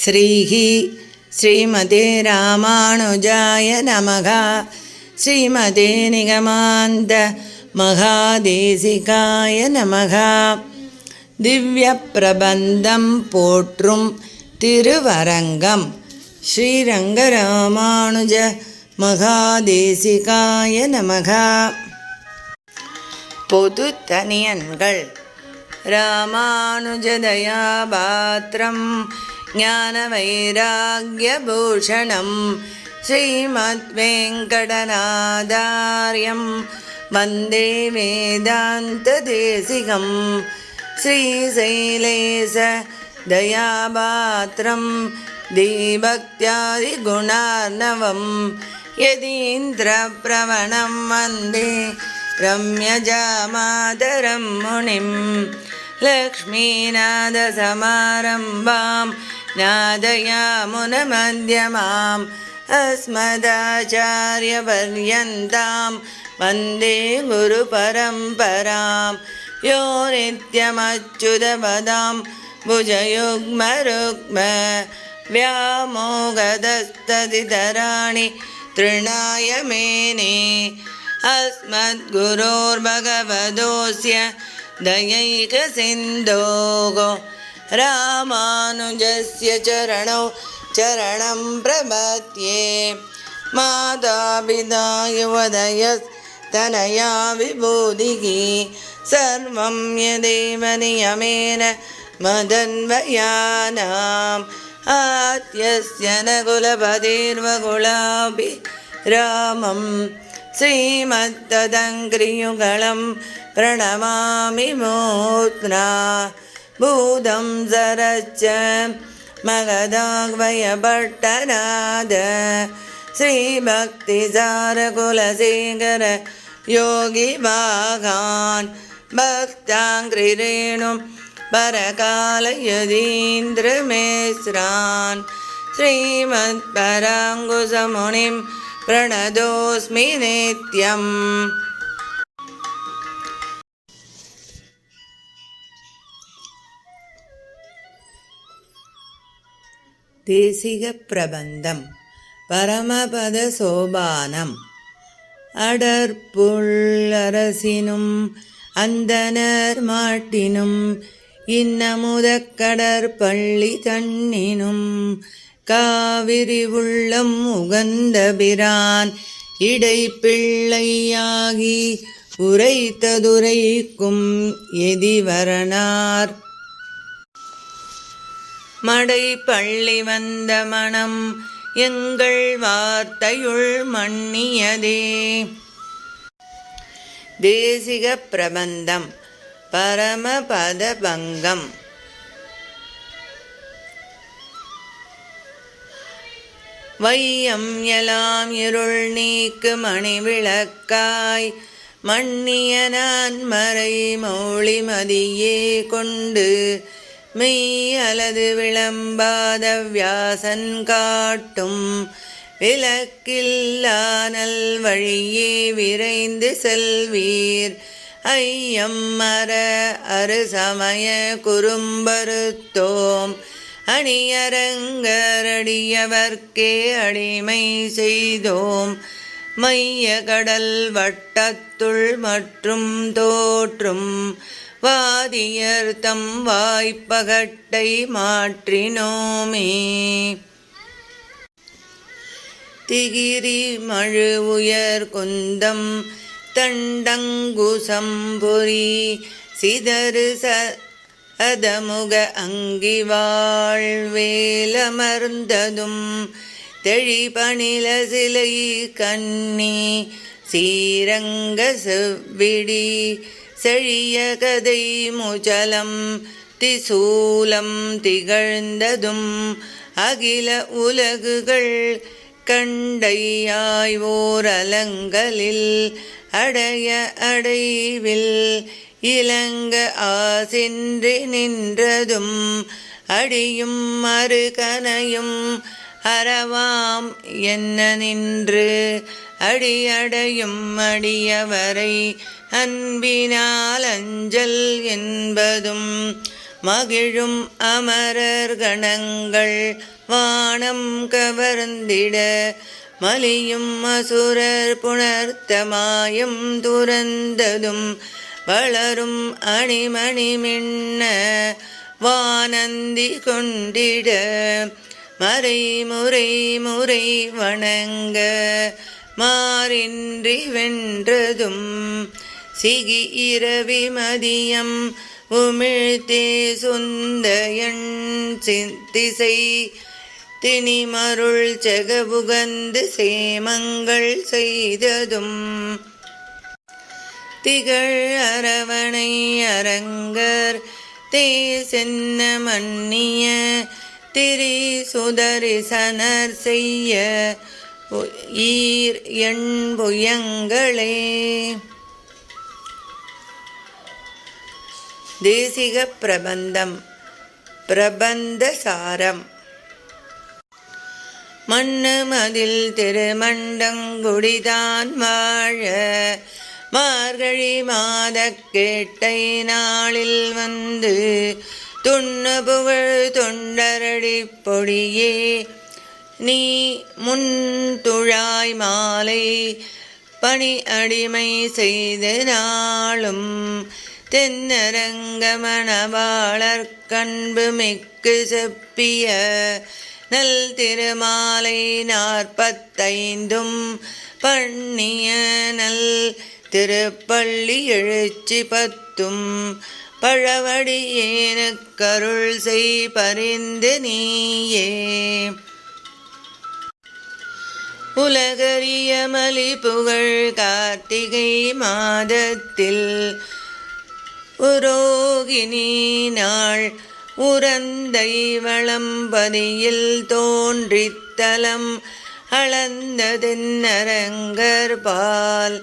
ശ്രീ ശ്രീമതേ രാമാനുജായ നമഃ. ശ്രീമതേ നിഗമാന്ത മഹാദേശികായ നമഃ. ദിവ്യപ്രബന്ധം പോற்றும் തിരുവരങ്കം ശ്രീരംഗരാമാനുജ மகாதேசிகாய நமக பொது தனியன்கள் ராமானுஜதயாபாத்திரம் ज्ञानवैराग्यभूषणं श्रीमद्वेङ्कटनादार्यं वन्दे वेदान्तदेशिकं श्रीशैलेश दयापात्रं दीभक्त्यादिगुणार्णवं यदीन्द्रप्रवणं वन्दे रम्यजामातरं मुनिं लक्ष्मीनादसमारम्भाम् नादयामुनमध्यमाम् अस्मदाचार्यपर्यन्तां वन्दे गुरुपरम्परां यो नित्यमच्युतपदां भुजयुग्मरुग्म व्यामोगदस्तदितराणि तृणाय मेने अस्मद्गुरोर्भगवतोऽस्य दयैकसिन्धोः रामानुजस्य चरणौ चरणं प्रपद्ये मातापिता युवदयस्तनया विभूतिः सर्वं यदेव नियमेन मदन्वयानाम् आद्यस्य न कुलपतिर्वकुलापि रामं श्रीमत्तदङ्घ्रियुगलं प्रणमामि मूर्ध्ना भूतं सरच्च मगदाग्वयभट्टनाद श्रीभक्तिसारकुलशेखर योगिभागान् भक्ताङ्घ्रिरेणुं परकालयदीन्द्रमेस्रान् श्रीमत्पराङ्कुशमुनिं प्रणतोऽस्मि नित्यम् தேசிக பிரபந்தம். பரமபத சோபானம். அடற்புள்ளரசினும் அந்தனர் மாட்டினும் இன்னமுதக்கடற்பள்ளி தண்ணினும் காவிரி உள்ளம் உகந்த பிரான் இடைப்பிள்ளையாகி உரைத்ததுரைக்கும் எதிவரனார். மடை பள்ளி வந்த மனம் எங்கள் வார்த்தையுள் மன்னியதே. தேசிக பிரபந்தம் பரமபத பங்கம் வையம் எலாம் இருள் நீக்கு மணி விளக்காய் மன்னிய நான் மறை மௌளிமதியே கொண்டு மெய் அல்லது விளம்பாத வியாசன் காட்டும். விளக்கில்லானல் வழியே விரைந்து செல்வீர். ஐயம் மர அரு சமய குறும்பருத்தோம். அணியரங்கரடியவர்க்கே அடிமை செய்தோம். மைய கடல் வட்டத்துள் மற்றும் தோற்றும் வாதியர் தம் வாய்ப்பகட்டை மாற்றினோமே. திகிரி மழு உயர் குந்தம் தண்டங்குசம் பொறி சிதறு ச அதமுக அங்கி வாழ்வேலமர்ந்ததும் தெழிபணில சிலை கண்ணி சீரங்க செவ்விடி செழிய கதை முஜலம் திசூலம் திகழ்ந்ததும் அகில உலகுகள் கண்டையாய்வோர் அலங்களில் அடைய அடைவில் இலங்க ஆசின்றி நின்றதும் அடியும் மறுகனையும் அறவாம் என்ன நின்று அடியடையும் அடியவரை அன்பினால் அஞ்சல் என்பதும் மகிழும் அமரர் கணங்கள் வானம் கவர்ந்திட மலியும் அசுரர் புணர்த்தமாயும் துறந்ததும் வளரும் அணிமணி மின்ன வானந்தி கொண்டிட மறை முறை முறை வணங்க மாறின்றி வென்றதும் சிகி இரவி மதியம் உமிழ்த்தே சுந்தயன் திசை திணிமருள் செகவுகந்து சேமங்கள் செய்ததும் திகழ் அரவணை அரங்கர் தே சென்ன மன்னிய திரி சுதரிசனர் செய்ய ஈர் எண்புயங்களே தேசிக பிரபந்தம் பிரபந்த சாரம். மண்ணு மதில் திருமண்டங்குடிதான் வாழ மார்கழி மாத கேட்டை நாளில் வந்து துண்ண புகழ் தொண்டரடி பொடியே நீ முன் துழாய் மாலை பணி அடிமை செய்த நாளும் தென்னரங்கமணவாளர் கண்பு மிக்கு செப்பிய நல் திருமாலை நாற்பத்தைந்தும் பண்ணிய நல் திருப்பள்ளி எழுச்சி பத்தும் பழவடி ஏனுக்கருள் செய் பரிந்து நீயே. உலகறிய மலி புகழ் கார்த்திகை மாதத்தில் உரோகிணி நாள் உரந்தை வளம்பதியில் தோன்றித்தலம் அளந்ததென்னரங்கர்பால்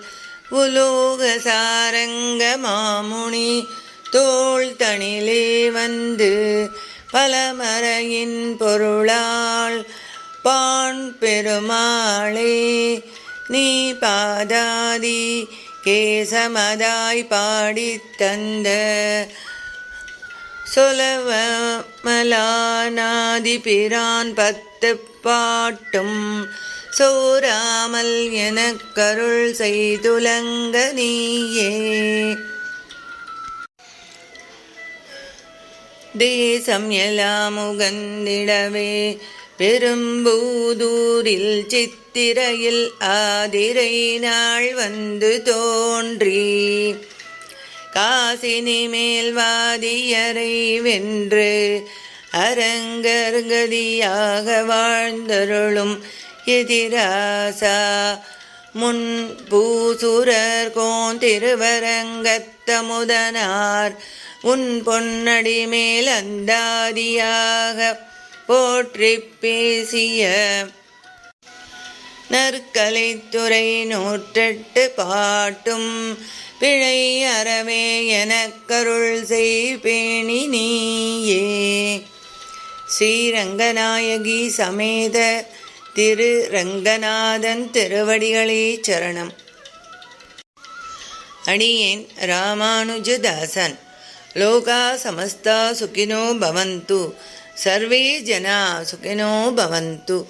உலோக சாரங்க மாமுனி தோல் தனிலே வந்து பலமறையின் பொருளால் பான் பெருமாளே நீ பாதாதி கேசமதாய் பாடித் தந்த சொலவமலானாதி பிரான் பத்து பாட்டும் சோராமல் எனக்கருள் செய்துலங்க நீயே. தேசம் எல்லாம் உகந்திடவே. பெரும்பூதூரில் சித்திரையில் ஆதிரை நாள் வந்து தோன்றி. காசினி மேல்வாதியரை வென்று அரங்கர்கதியாக வாழ்ந்தருளும் எதிராசா முன் பூசுரர் கோந்திருவரங்கத்தமுதனார் உன் பொன்னடி மேல் அந்தாதியாக போற்றி பேசிய நற்கலைத்துறை நூற்றெட்டு பாட்டும் பிழை அறவே எனக்கருள் செய்பேணி நீயே. ஸ்ரீரங்கநாயகி சமேத திரு ரங்கநாதன் திருவடிகளே சரணம். அடியேன் ராமானுஜதாசன். லோகா சமஸ்தா சுகினோ பவந்து. சர்வே ஜனா சுகினோ பவந்து.